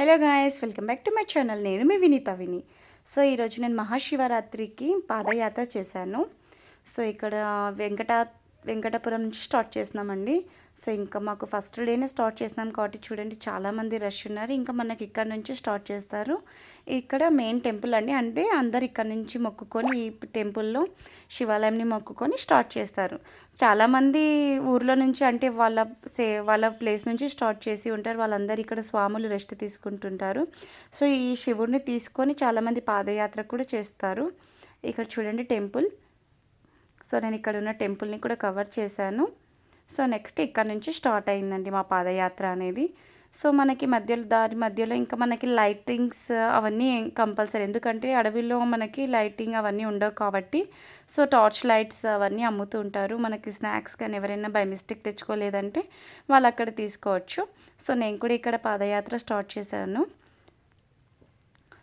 Hello guys welcome back to my channel. నేను మీ వినీత విని. సో ఈరోజు నేను మహాశివరాత్రికి పాదయాత్ర చేశాను. సో ఇక్కడ వెంకట వెంకటపురం నుంచి స్టార్ట్ చేసినామండి. సో ఇంకా మాకు ఫస్ట్ డేనే స్టార్ట్ చేసినాం కాబట్టి చూడండి చాలామంది రష్ ఉన్నారు. ఇంకా మనకి ఇక్కడ నుంచి స్టార్ట్ చేస్తారు. ఇక్కడ మెయిన్ టెంపుల్ అండి. అంటే అందరు ఇక్కడ నుంచి మొక్కుకొని ఈ టెంపుల్లో శివాలయంని మొక్కుకొని స్టార్ట్ చేస్తారు. చాలామంది ఊర్లో నుంచి అంటే వాళ్ళ సే వాళ్ళ ప్లేస్ నుంచి స్టార్ట్ చేసి ఉంటారు. వాళ్ళందరూ ఇక్కడ స్వాములు రెస్ట్ తీసుకుంటుంటారు. సో ఈ శివుడిని తీసుకొని చాలామంది పాదయాత్ర కూడా చేస్తారు. ఇక్కడ చూడండి టెంపుల్. సో నేను ఇక్కడ ఉన్న టెంపుల్ని కూడా కవర్ చేశాను. సో నెక్స్ట్ ఇక్కడ నుంచి స్టార్ట్ అయిందండి మా పాదయాత్ర అనేది. సో మనకి మధ్యలో దారి మధ్యలో ఇంకా మనకి లైటింగ్స్ అవన్నీ కంపల్సరీ. ఎందుకంటే అడవిలో మనకి లైటింగ్ అవన్నీ ఉండవు కాబట్టి. సో టార్చ్ లైట్స్ అవన్నీ అమ్ముతూ ఉంటారు. మనకి స్నాక్స్ కానీ ఎవరైనా బై మిస్టేక్ తెచ్చుకోలేదంటే వాళ్ళు అక్కడ తీసుకోవచ్చు. సో నేను కూడా ఇక్కడ పాదయాత్ర స్టార్ట్ చేశాను.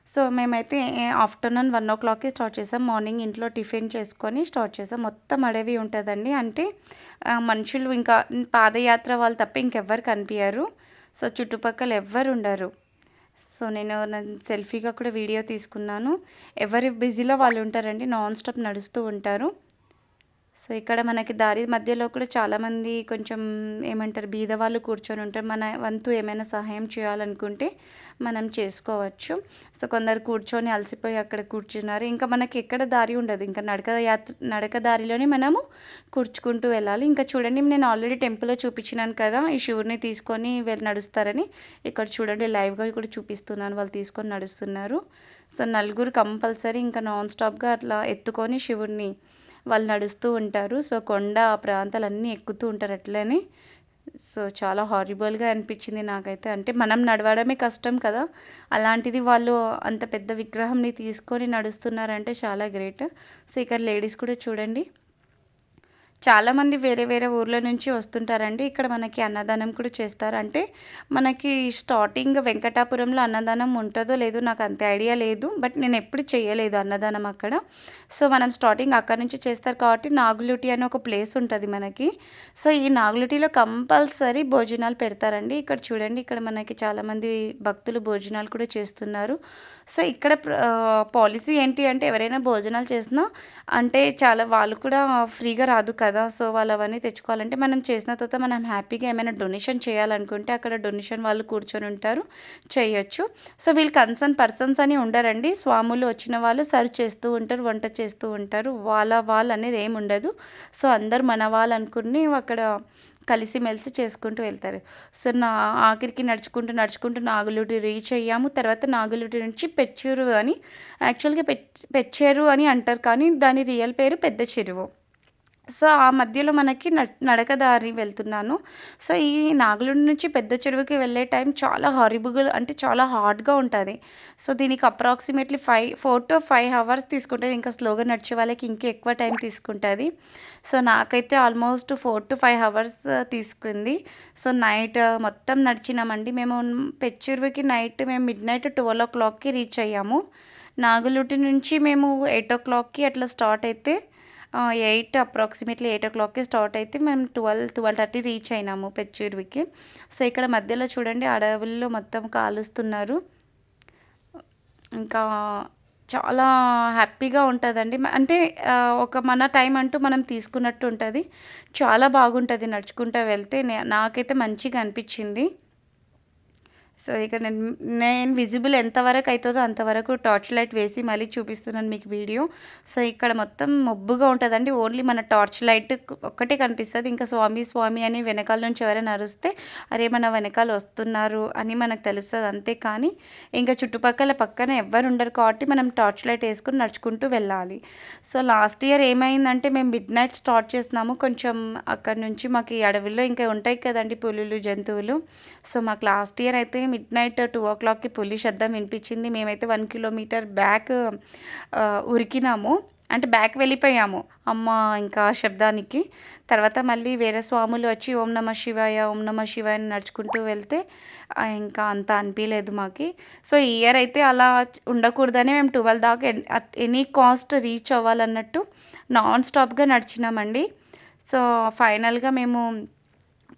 సో మేమైతే ఆఫ్టర్నూన్ వన్ ఓ క్లాక్కి స్టార్ట్ చేసాం. మార్నింగ్ ఇంట్లో టిఫిన్ చేసుకొని స్టార్ట్ చేసాం. మొత్తం అడవి ఉంటుందండి. అంటే మనుషులు ఇంకా పాదయాత్ర వాళ్ళు తప్ప ఇంకెవ్వరు కనిపించారు సో చుట్టుపక్కల ఎవ్వరు ఉండరు. సో నేను సెల్ఫీగా కూడా వీడియో తీసుకున్నాను. ఎవరి బిజీలో వాళ్ళు ఉంటారండి నాన్ స్టాప్ నడుస్తూ ఉంటారు. సో ఇక్కడ మనకి దారి మధ్యలో కూడా చాలామంది కొంచెం ఏమంటారు బీద వాళ్ళు కూర్చొని ఉంటారు. మన వంతు ఏమైనా సహాయం చేయాలనుకుంటే మనం చేసుకోవచ్చు. సో కొందరు కూర్చొని అలసిపోయి అక్కడ కూర్చున్నారు. ఇంకా మనకి ఎక్కడ దారి ఉండదు. ఇంకా నడక యాత్ర నడక దారిలోనే మనము కూర్చుకుంటూ వెళ్ళాలి. ఇంకా చూడండి నేను ఆల్రెడీ టెంపుల్లో చూపించినాను కదా ఈ శివుడిని తీసుకొని వెళ్ళి నడుస్తారని. ఇక్కడ చూడండి లైవ్గా కూడా చూపిస్తున్నాను. వాళ్ళు తీసుకొని నడుస్తున్నారు. సో నలుగురు కంపల్సరీ ఇంకా నాన్ స్టాప్గా అట్లా ఎత్తుకొని శివుడిని వాళ్ళు నడుస్తూ ఉంటారు. సో కొండ ప్రాంతాలన్నీ ఎక్కుతూ ఉంటారు అట్లనే. సో చాలా హారిబుల్గా అనిపించింది నాకైతే. అంటే మనం నడవడమే కష్టం కదా. అలాంటిది వాళ్ళు అంత పెద్ద విగ్రహంని తీసుకొని నడుస్తున్నారంటే చాలా గ్రేట్ సో ఇక్కడ లేడీస్ కూడా చూడండి. చాలామంది వేరే వేరే ఊర్ల నుంచి వస్తుంటారండి. ఇక్కడ మనకి అన్నదానం కూడా చేస్తారు. అంటే మనకి స్టార్టింగ్ వెంకటాపురంలో అన్నదానం ఉంటుందో లేదో నాకు అంత ఐడియా లేదు. బట్ నేను ఎప్పుడు చేయలేదు అన్నదానం అక్కడ. సో మనం స్టార్టింగ్ అక్కడ నుంచి చేస్తారు కాబట్టి నాగులుటి అని ఒక ప్లేస్ ఉంటుంది మనకి. సో ఈ నాగులుటిలో కంపల్సరీ భోజనాలు పెడతారండి. ఇక్కడ చూడండి ఇక్కడ మనకి చాలామంది భక్తులు భోజనాలు కూడా చేస్తున్నారు. సో ఇక్కడ పాలసీ ఏంటి అంటే ఎవరైనా భోజనాలు చేసినా అంటే చాలా వాళ్ళు కూడా ఫ్రీగా రాదు కదా. సో వాళ్ళు అవన్నీ తెచ్చుకోవాలంటే మనం చేసిన తర్వాత మనం హ్యాపీగా ఏమైనా డొనేషన్ చేయాలనుకుంటే అక్కడ డొనేషన్ వాళ్ళు కూర్చొని ఉంటారు చేయొచ్చు. సో వీళ్ళు కన్సర్న్ పర్సన్స్ అని ఉండరండి. స్వాములు వచ్చిన వాళ్ళు సర్వ్ చేస్తూ ఉంటారు వంట చేస్తూ ఉంటారు. వాళ్ళ వాళ్ళు అనేది ఏమి ఉండదు. సో అందరు మన వాళ్ళు అనుకుని అక్కడ కలిసిమెలిసి చేసుకుంటూ వెళ్తారు. సో నా ఆఖరికి నడుచుకుంటూ నడుచుకుంటూ నాగులుడి రీచ్ అయ్యాము. తర్వాత నాగులుడి నుంచి పెచ్చూరు అని యాక్చువల్గా పెచ్చేరు అని అంటారు కానీ దాని రియల్ పేరు పెద్ద చెరువు. సో ఆ మధ్యలో మనకి నడకదారి వెళ్తున్నాను. సో ఈ నాగులూరు నుంచి పెద్ద చెరువుకి వెళ్ళే టైం చాలా హారిబుల్ అంటే చాలా హార్డ్గా ఉంటుంది. సో దీనికి approximately five four to five hours తీసుకుంటుంది. ఇంకా స్లోగా నడిచే వాళ్ళకి ఇంకా ఎక్కువ టైం తీసుకుంటుంది. సో నాకైతే almost four to five hours తీసుకుంది. సో నైట్ మొత్తం నడిచినామండి. మేము పెచ్చెరువుకి నైట్ మేము మిడ్ నైట్ ట్వెల్వ్ ఓ క్లాక్కి రీచ్ అయ్యాము. నాగులూటి నుంచి మేము ఎయిట్ ఓ క్లాక్కి అట్లా స్టార్ట్ అయితే ఎయిట్ అప్రాక్సిమేట్లీ ఎయిట్ ఓ క్లాక్కి స్టార్ట్ అయితే మేము ట్వెల్వ్ ట్వెల్వ్ థర్టీ రీచ్ అయినాము పెచ్చూరువికి. సో ఇక్కడ మధ్యలో చూడండి అడవుల్లో మొత్తం కాలుస్తున్నారు. ఇంకా చాలా హ్యాపీగా ఉంటుందండి. అంటే ఒక మన టైం అంటూ మనం తీసుకున్నట్టు ఉంటుంది. చాలా బాగుంటుంది నడుచుకుంటూ వెళ్తే. నాకైతే మంచిగా అనిపించింది. సో ఇక్కడ నేను నేను విజిబుల్ ఎంతవరకు అవుతుందో అంతవరకు టార్చ్ లైట్ వేసి మళ్ళీ చూపిస్తున్నాను మీకు వీడియో సో ఇక్కడ మొత్తం మబ్బుగా ఉంటుందండి. ఓన్లీ మన టార్చ్ లైట్ ఒక్కటే కనిపిస్తుంది. ఇంకా స్వామి స్వామి అని వెనకాల నుంచి ఎవరైనా అరుస్తే అరే మన వెనకాల వస్తున్నారు అని మనకు తెలుస్తుంది అంతే. కానీ ఇంకా చుట్టుపక్కల పక్కన ఎవ్వరు ఉండరు కాబట్టి మనం టార్చ్ లైట్ వేసుకుని నడుచుకుంటూ వెళ్ళాలి. సో లాస్ట్ ఇయర్ ఏమైందంటే మేము మిడ్ నైట్ స్టార్ట్ చేస్తున్నాము కొంచెం అక్కడ నుంచి మాకు ఈ అడవిలో ఇంకా ఉంటాయి కదండి పులులు జంతువులు. సో మాకు లాస్ట్ ఇయర్ అయితే మిడ్ నైట్ టూ ఓ క్లాక్కి పులి శబ్దం వినిపించింది. మేమైతే వన్ కిలోమీటర్ బ్యాక్ ఉరికినాము. అంటే బ్యాక్ వెళ్ళిపోయాము. అమ్మ ఇంకా శబ్దానికి. తర్వాత మళ్ళీ వేరే స్వాములు వచ్చి ఓం నమ శివాయ ఓం నమ శివాయ నడుచుకుంటూ వెళ్తే ఇంకా అంత అనిపించలేదు మాకు. సో ఈ ఇయర్ అయితే అలా ఉండకూడదని మేము ట్వెల్వ్ దాకా ఎనీ కాస్ట్ రీచ్ అవ్వాలన్నట్టు నాన్ స్టాప్గా నడిచినామండి. సో ఫైనల్గా మేము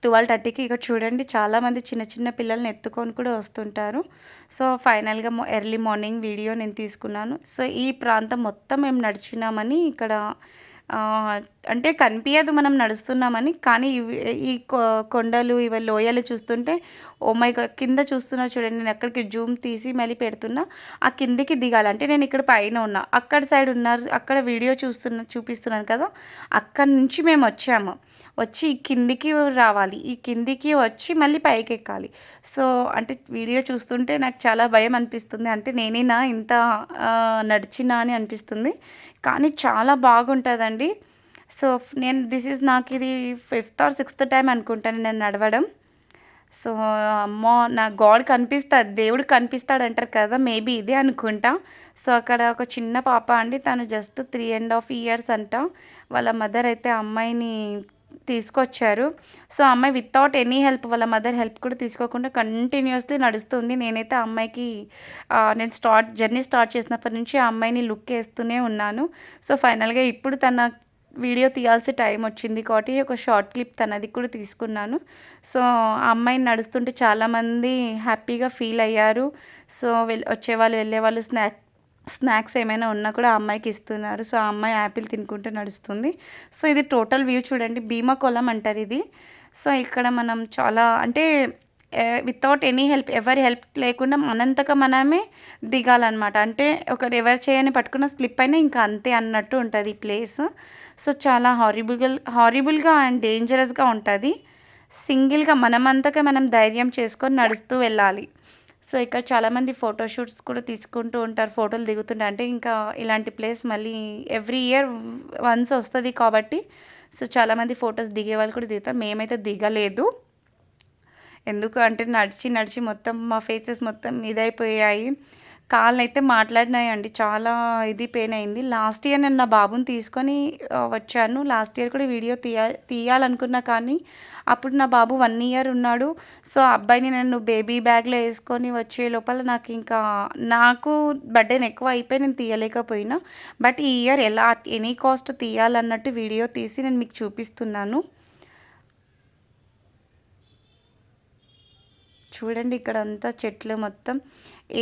ట్వెల్వ్ థర్టీకి ఇక చూడండి చాలామంది చిన్న చిన్న పిల్లల్ని ఎత్తుకొని కూడా వస్తుంటారు. సో ఫైనల్గా ఎర్లీ మార్నింగ్ వీడియో నేను తీసుకున్నాను. సో ఈ ప్రాంతం మొత్తం మేము నడిచినామని ఇక్కడ అంటే కనిపించదు మనం నడుస్తున్నామని కానీ ఇవి ఈ కొ- కొండలు ఇవి లోయలు చూస్తుంటే ఓ మై కింద చూస్తున్నా చూడండి నేను అక్కడికి జూమ్ తీసి మళ్ళీ పెడుతున్నా ఆ కిందికి దిగాలి. అంటే నేను ఇక్కడ పైన ఉన్నా. అక్కడ సైడ్ ఉన్నారు అక్కడ వీడియో చూస్తున్నా చూపిస్తున్నాను కదా అక్కడ నుంచి మేము వచ్చాము. వచ్చి ఈ కిందికి రావాలి. ఈ కిందికి వచ్చి మళ్ళీ పైకి ఎక్కాలి సో అంటే వీడియో చూస్తుంటే నాకు చాలా భయం అనిపిస్తుంది. అంటే నేనేనా ఇంత నడిచినా అని అనిపిస్తుంది. కానీ చాలా బాగుంటుందండి. సో నేను దిస్ ఈజ్ నాకు ఇది ఫిఫ్త్ ఆర్ సిక్స్త్ టైం అనుకుంటాను నేను నడవడం. సో అమ్మో నా గాడ్ కనిపిస్తుంది దేవుడు కనిపిస్తాడు అంటారు కదా మేబీ ఇదే అనుకుంటా. సో అక్కడ ఒక చిన్న పాప అండి తను just three and half years అంట. వాళ్ళ మదర్ అయితే అమ్మాయిని తీసుకొచ్చారు. సో అమ్మాయి వితౌట్ ఎనీ హెల్ప్ వాళ్ళ మదర్ హెల్ప్ కూడా తీసుకోకుండా కంటిన్యూస్లీ నడుస్తుంది. నేనైతే ఆ అమ్మాయికి నేను స్టార్ట్ జర్నీ స్టార్ట్ చేసినప్పటి నుంచి ఆ అమ్మాయిని లుక్ వేస్తూనే ఉన్నాను. సో ఫైనల్గా ఇప్పుడు తన వీడియో తీయాల్సి టైం వచ్చింది కాబట్టి ఒక షార్ట్ క్లిప్ తనది కూడా తీసుకున్నాను. సో ఆ అమ్మాయిని నడుస్తుంటే చాలామంది హ్యాపీగా ఫీల్ అయ్యారు. సో వెల్ వచ్చేవాళ్ళు వెళ్ళేవాళ్ళు స్నాక్ స్నాక్స్ ఏమైనా ఉన్నా కూడా ఆ అమ్మాయికి ఇస్తున్నారు. సో ఆ అమ్మాయి యాపిల్ తినుకుంటూ నడుస్తుంది. సో ఇది టోటల్ వ్యూ చూడండి. భీమా కొలం అంటారు ఇది. సో ఇక్కడ మనం చాలా అంటే వితౌట్ ఎనీ హెల్ప్ ఎవరి హెల్ప్ లేకుండా మనంతగా మనమే దిగాలన్నమాట. అంటే ఒకరు ఎవరు చేయని పట్టుకున్న స్లిప్ అయినా ఇంకా అంతే అన్నట్టు ఉంటుంది ఈ ప్లేస్ సో చాలా హారిబుల్ హారిబుల్గా అండ్ డేంజరస్గా ఉంటుంది. సింగిల్గా మనమంతగా మనం ధైర్యం చేసుకొని నడుస్తూ వెళ్ళాలి. సో ఇక్కడ చాలామంది ఫోటోషూట్స్ కూడా తీసుకుంటూ ఉంటారు ఫోటోలు దిగుతుంటారు అంటే ఇంకా ఇలాంటి ప్లేస్ మళ్ళీ ఎవ్రీ ఇయర్ వన్స్ వస్తుంది కాబట్టి. సో చాలామంది ఫొటోస్ దిగే వాళ్ళు కూడా దిగుతారు. మేమైతే దిగలేదు. ఎందుకు అంటే నడిచి నడిచి మొత్తం మా ఫేసెస్ మొత్తం ఇదైపోయాయి. కాళ్ళు అయితే మాట్లాడినాయండి. చాలా ఇది పెయిన్ అయింది. లాస్ట్ ఇయర్ నేను నా బాబుని తీసుకొని వచ్చాను. లాస్ట్ ఇయర్ కూడా వీడియో తీయ తీయాలనుకున్నా కానీ అప్పుడు నా బాబు వన్ ఇయర్ ఉన్నాడు. సో అబ్బాయిని నేను బేబీ బ్యాగ్లో వేసుకొని వచ్చే లోపల నాకు ఇంకా నాకు బర్త్డేని ఎక్కువ అయిపోయి నేను తీయలేకపోయినా. బట్ ఈ ఇయర్ ఎలా ఎనీ కాస్ట్ తీయాలన్నట్టు వీడియో తీసి నేను మీకు చూపిస్తున్నాను. చూడండి ఇక్కడ అంతా చెట్లు మొత్తం.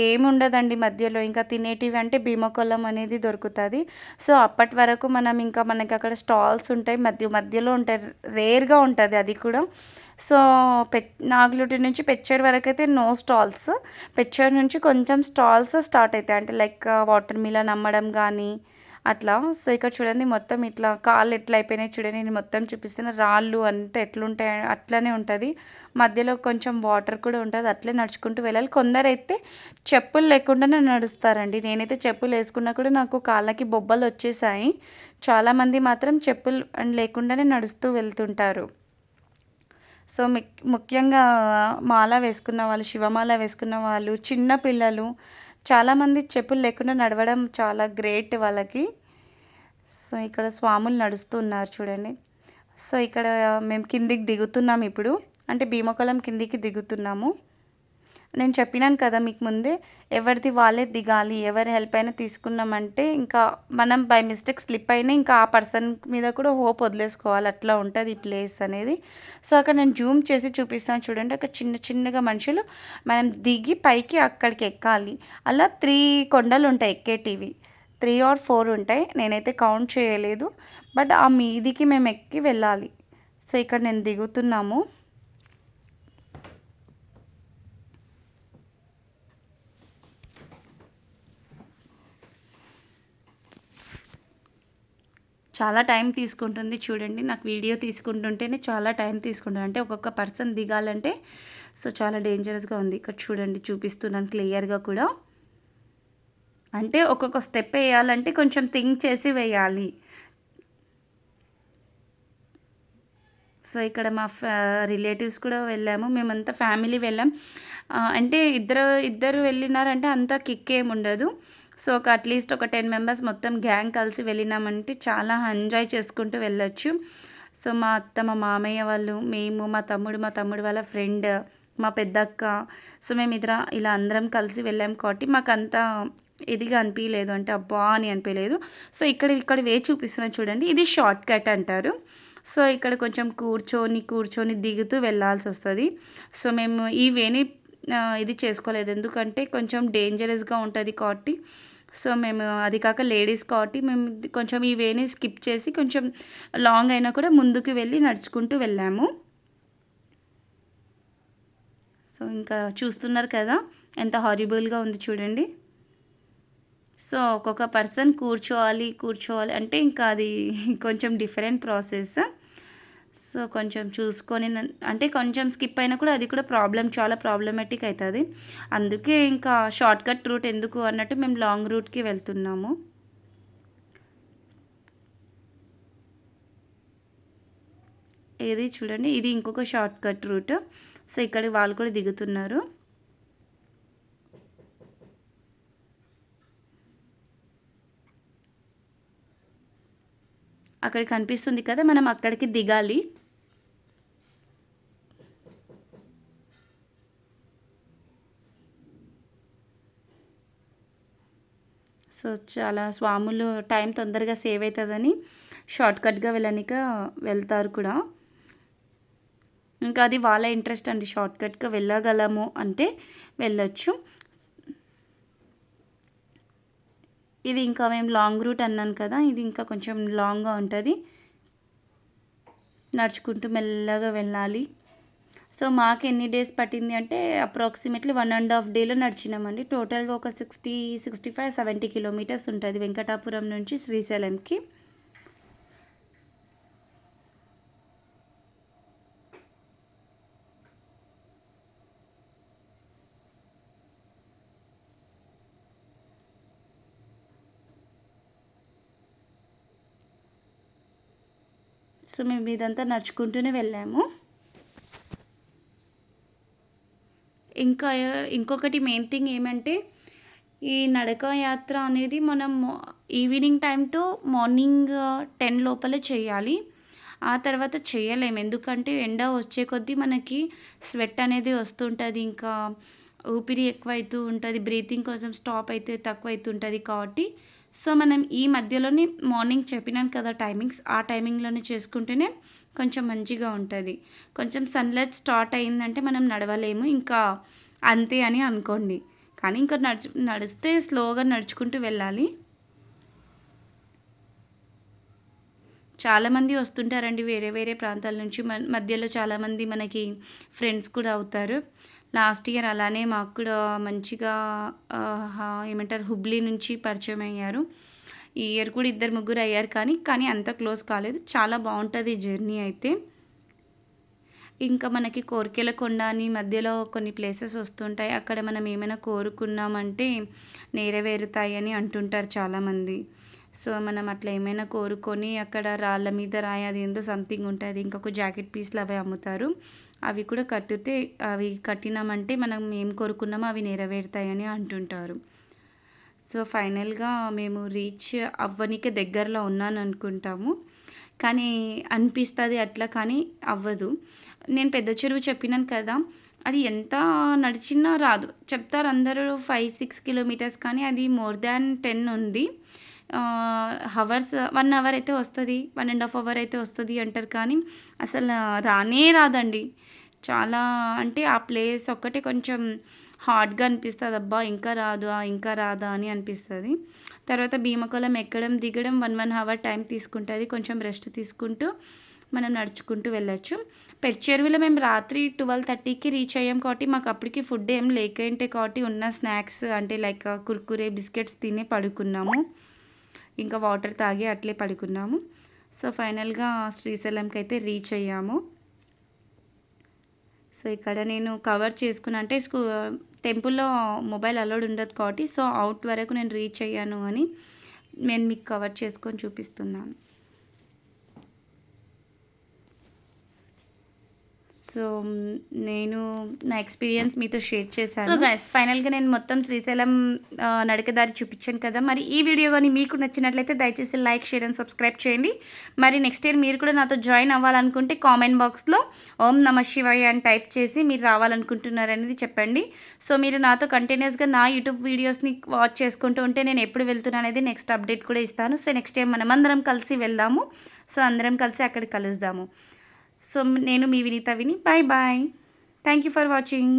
ఏముండదండి మధ్యలో. ఇంకా తినేటివి అంటే భీమకొల్లం అనేది దొరుకుతుంది. సో అప్పటి వరకు మనం ఇంకా మనకి అక్కడ స్టాల్స్ ఉంటాయి. మధ్య మధ్యలో ఉంటాయి. రేర్గా ఉంటుంది అది కూడా. సో పె నాగులుటి నుంచి పెచ్చర్ వరకు అయితే నో స్టాల్స్. పెచ్చర్ నుంచి కొంచెం స్టాల్స్ స్టార్ట్ అవుతాయి అంటే లైక్ వాటర్ మిలన్ అమ్మడం కానీ అట్లా సో ఇక్కడ చూడండి మొత్తం ఇట్లా కాళ్ళు ఎట్లా అయిపోయినాయి చూడండి. నేను మొత్తం చూపిస్తున్న రాళ్ళు అంతా ఎట్లుంటాయి అట్లనే ఉంటుంది. మధ్యలో కొంచెం వాటర్ కూడా ఉంటుంది. అట్లే నడుచుకుంటూ వెళ్ళాలి. కొందరైతే చెప్పులు లేకుండానే నడుస్తారండి. నేనైతే చెప్పులు వేసుకున్నా కూడా నాకు కాళ్ళకి బొబ్బలు వచ్చేసాయి. చాలామంది మాత్రం చెప్పులు లేకుండానే నడుస్తూ వెళ్తుంటారు. సో ముఖ్యంగా మాల వేసుకున్న వాళ్ళు శివమాల వేసుకున్న వాళ్ళు చిన్న పిల్లలు చాలామంది చెప్పులు లేకుండా నడవడం చాలా గ్రేట్ వాళ్ళకి. సో ఇక్కడ స్వాములు నడుస్తున్నారు చూడండి. సో ఇక్కడ మేము కిందికి దిగుతున్నాం ఇప్పుడు. అంటే భీమకొలం కిందికి దిగుతున్నాము. నేను చెప్పినాను కదా మీకు ముందే ఎవరిది వాళ్ళే దిగాలి ఎవరి హెల్ప్ అయినా తీసుకున్నామంటే ఇంకా మనం బై మిస్టేక్ స్లిప్ అయినా ఇంకా ఆ పర్సన్ మీద కూడా హోప్ వదిలేసుకోవాలి. అట్లా ఉంటుంది ఈ ప్లేస్ అనేది. సో అక్కడ నేను జూమ్ చేసి చూపిస్తాను చూడండి. అక్కడ చిన్న చిన్నగా మనుషులు మనం దిగి పైకి అక్కడికి ఎక్కాలి. అలా త్రీ కొండలు ఉంటాయి ఎక్కేటివి. త్రీ ఆర్ ఫోర్ ఉంటాయి. నేనైతే కౌంట్ చేయలేదు. బట్ ఆ మీదికి మేము ఎక్కి వెళ్ళాలి. సో ఇక్కడ నేను దిగుతున్నాము. చాలా టైం తీసుకుంటుంది చూడండి. నాకు వీడియో తీసుకుంటుంటేనే చాలా టైం తీసుకుంటుంది. అంటే ఒక్కొక్క పర్సన్ దిగాలంటే సో చాలా డేంజరస్గా ఉంది. ఇక్కడ చూడండి చూపిస్తున్నాను క్లియర్గా కూడా. అంటే ఒక్కొక్క స్టెప్ వేయాలంటే కొంచెం థింక్ చేసి వేయాలి. సో ఇక్కడ మా రిలేటివ్స్ కూడా వెళ్ళాము. మేమంతా ఫ్యామిలీ వెళ్ళాం. అంటే ఇద్దరు ఇద్దరు వెళ్ళినారంటే అంత కిక్ ఏమి ఉండదు. సో ఒక అట్లీస్ట్ ఒక టెన్ మెంబర్స్ మొత్తం గ్యాంగ్ కలిసి వెళ్ళినామంటే చాలా ఎంజాయ్ చేసుకుంటూ వెళ్ళొచ్చు. సో మా అత్త మా మామయ్య వాళ్ళు మేము మా తమ్ముడు మా తమ్ముడు వాళ్ళ ఫ్రెండ్ మా పెద్దక్క సో మేము ఇద్దర ఇలా అందరం కలిసి వెళ్ళాం కాబట్టి మాకు అంత ఇదిగా అనిపించలేదు అంటే అబ్బా అని అనిపించలేదు సో ఇక్కడ ఇక్కడ వే చూపిస్తున్నా చూడండి. ఇది షార్ట్ కట్ అంటారు. సో ఇక్కడ కొంచెం కూర్చొని కూర్చొని దిగుతూ వెళ్ళాల్సి వస్తుంది. సో మేము ఈ వేని ఇది చేసుకోలేదు. ఎందుకంటే కొంచెం డేంజరస్గా ఉంటుంది కాబట్టి సో మేము అది కాక లేడీస్ కాబట్టి మేము కొంచెం ఈ వేని స్కిప్ చేసి కొంచెం లాంగ్ అయినా కూడా ముందుకు వెళ్ళి నడుచుకుంటూ వెళ్ళాము. సో ఇంకా చూస్తున్నారు కదా ఎంత హారిబుల్గా ఉంది చూడండి. సో ఒక్కొక్క పర్సన్ కూర్చోవాలి కూర్చోవాలి అంటే ఇంకా అది కొంచెం డిఫరెంట్ ప్రాసెస్ సో కొంచెం చూసుకొని అంటే కొంచెం స్కిప్ అయినా కూడా అది కూడా ప్రాబ్లం చాలా ప్రాబ్లమేటిక్ అవుతుంది అందుకే ఇంకా షార్ట్ కట్ రూట్ ఎందుకు అన్నట్టు మేము లాంగ్ రూట్కి వెళ్తున్నాము. ఇది చూడండి ఇది ఇంకొక షార్ట్ కట్ రూట్. సో ఇక్కడ వాళ్ళు కూడా దిగుతున్నారు. అక్కడ కనిపిస్తుంది కదా మనం అక్కడికి దిగాలి. సో చాలా స్వాములు టైం తొందరగా సేవ్ అవుతుందని షార్ట్కట్గా వెళ్ళనిక వెళ్తారు కూడా. ఇంకా అది వాళ్ళ ఇంట్రెస్ట్ అండి షార్ట్కట్గా వెళ్ళగలము అంటే వెళ్ళొచ్చు. ఇది ఇంకా మేము లాంగ్ రూట్ అన్నాను కదా ఇది ఇంకా కొంచెం లాంగ్గా ఉంటుంది. నడుచుకుంటూ మెల్లగా వెళ్ళాలి. సో మాకు ఎన్ని డేస్ పట్టింది అంటే అప్రాక్సిమేట్లీ వన్ అండ్ హాఫ్ డేలో నడిచినామండి. టోటల్గా ఒక sixty sixty five seventy kilometres ఉంటుంది వెంకటాపురం నుంచి శ్రీశైలంకి. సో మేము ఇదంతా నడుచుకుంటూనే వెళ్ళాము. ఇంకా ఇంకొకటి మెయిన్ థింగ్ ఏమంటే ఈ నడక యాత్ర అనేది మనం evening time to morning ten లోపలే చేయాలి. ఆ తర్వాత చేయలేము ఎందుకంటే ఎండ వచ్చే కొద్దీ మనకి స్వెట్ అనేది వస్తుంటుంది ఇంకా ఊపిరి ఎక్కువ అవుతూ ఉంటుంది బ్రీతింగ్ కొంచెం స్టాప్ అయితే తక్కువ అవుతుంటుంది కాబట్టి. సో మనం ఈ మధ్యలోనే మార్నింగ్ చెప్పినాను కదా టైమింగ్స్ ఆ టైమింగ్లోనే చేసుకుంటేనే కొంచెం మంచిగా ఉంటుంది. కొంచెం సన్లైట్ స్టార్ట్ అయిందంటే మనం నడవలేము. ఇంకా అంతే అని అనుకోండి. కానీ ఇంకా నడుచు నడిస్తే స్లోగా నడుచుకుంటూ వెళ్ళాలి. చాలామంది వస్తుంటారండి వేరే వేరే ప్రాంతాల నుంచి. మధ్యలో చాలామంది మనకి ఫ్రెండ్స్ కూడా అవుతారు. లాస్ట్ ఇయర్ అలానే మాకు కూడా మంచిగా ఏమంటారు హుబ్లీ నుంచి పరిచయం అయ్యారు. ఈ ఇయర్ కూడా ఇద్దరు ముగ్గురు అయ్యారు కానీ కానీ అంత క్లోజ్ కాలేదు. చాలా బాగుంటుంది జర్నీ అయితే. ఇంకా మనకి కోరికెల కొండ అని మధ్యలో కొన్ని ప్లేసెస్ వస్తుంటాయి. అక్కడ మనం ఏమైనా కోరుకున్నామంటే నెరవేరుతాయి అని అంటుంటారు చాలామంది. సో మనం అట్లా ఏమైనా కోరుకొని అక్కడ రాళ్ళ మీద రాయి అది ఏందో సంథింగ్ ఉంటుంది ఇంకొక జాకెట్ పీస్లు అవి అమ్ముతారు. అవి కూడా కట్టితే అవి కట్టినామంటే మనం ఏం కోరుకున్నామో అవి నెరవేరుతాయని అంటుంటారు. సో ఫైనల్గా మేము రీచ్ అవ్వనికే దగ్గరలో ఉన్నాను అనుకుంటాము కానీ అనిపిస్తుంది అట్లా కానీ అవ్వదు. నేను పెద్ద చెరువు చెప్పినాను కదా అది ఎంత నడిచినా రాదు. చెప్తారు అందరూ ఫైవ్ సిక్స్ కిలోమీటర్స్ కానీ అది మోర్ దాన్ టెన్ ఉంది. హవర్స్ వన్ అవర్ అయితే వస్తుంది వన్ అండ్ హాఫ్ అవర్ అయితే వస్తుంది అంటారు కానీ అసలు రానే రాదండి. చాలా అంటే ఆ ప్లేస్ ఒక్కటే కొంచెం హార్డ్గా అనిపిస్తుంది. అబ్బా ఇంకా రాదు ఇంకా రాదా అని అనిపిస్తుంది. తర్వాత భీమకొలం ఎక్కడం దిగడం వన్ వన్ అవర్ టైం తీసుకుంటుంది. కొంచెం రెస్ట్ తీసుకుంటూ మనం నడుచుకుంటూ వెళ్ళొచ్చు. పెచ్చెరువులో మేము రాత్రి ట్వెల్వ్ థర్టీకి రీచ్ అయ్యాం కాబట్టి మాకు అప్పటికి ఫుడ్ ఏం లేకంటే కాబట్టి ఉన్న స్నాక్స్ అంటే లైక్ uh, కుర్కురే బిస్కెట్స్ తిని పడుకున్నాము. ఇంకా వాటర్ తాగి అట్లే పడుకున్నాము. సో ఫైనల్గా శ్రీశైలంకి అయితే రీచ్ అయ్యాము. సో ఇక్కడ నేను కవర్ చేసుకున్నా అంటే స్కూ టెంపుల్లో మొబైల్ అలౌడ్ ఉండదు కాబట్టి సో అవుట్ వరకు నేను రీచ్ అయ్యాను అని నేను మీకు కవర్ చేసుకొని చూపిస్తున్నాను. సో నేను నా ఎక్స్పీరియన్స్ మీతో షేర్ చేశాను. సో గైస్ ఫైనల్గా నేను మొత్తం శ్రీశైలం నడకదారి చూపించాను కదా. మరి ఈ వీడియో కానీ మీకు నచ్చినట్లయితే దయచేసి లైక్ షేర్ అండ్ సబ్స్క్రైబ్ చేయండి. మరి నెక్స్ట్ ఇయర్ మీరు కూడా నాతో జాయిన్ అవ్వాలనుకుంటే కామెంట్ బాక్స్లో ఓం నమ శివాయ అని టైప్ చేసి మీరు రావాలనుకుంటున్నారు అనేది చెప్పండి. సో మీరు నాతో కంటిన్యూస్గా నా యూట్యూబ్ వీడియోస్ని వాచ్ చేసుకుంటూ ఉంటే నేను ఎప్పుడు వెళ్తున్నా అనేది నెక్స్ట్ అప్డేట్ కూడా ఇస్తాను. సో నెక్స్ట్ టైం మనం అందరం కలిసి వెళ్దాము. సో అందరం కలిసి అక్కడ కలుద్దాము. సో నేను మీ Vineetha Vini bye bye thank you for watching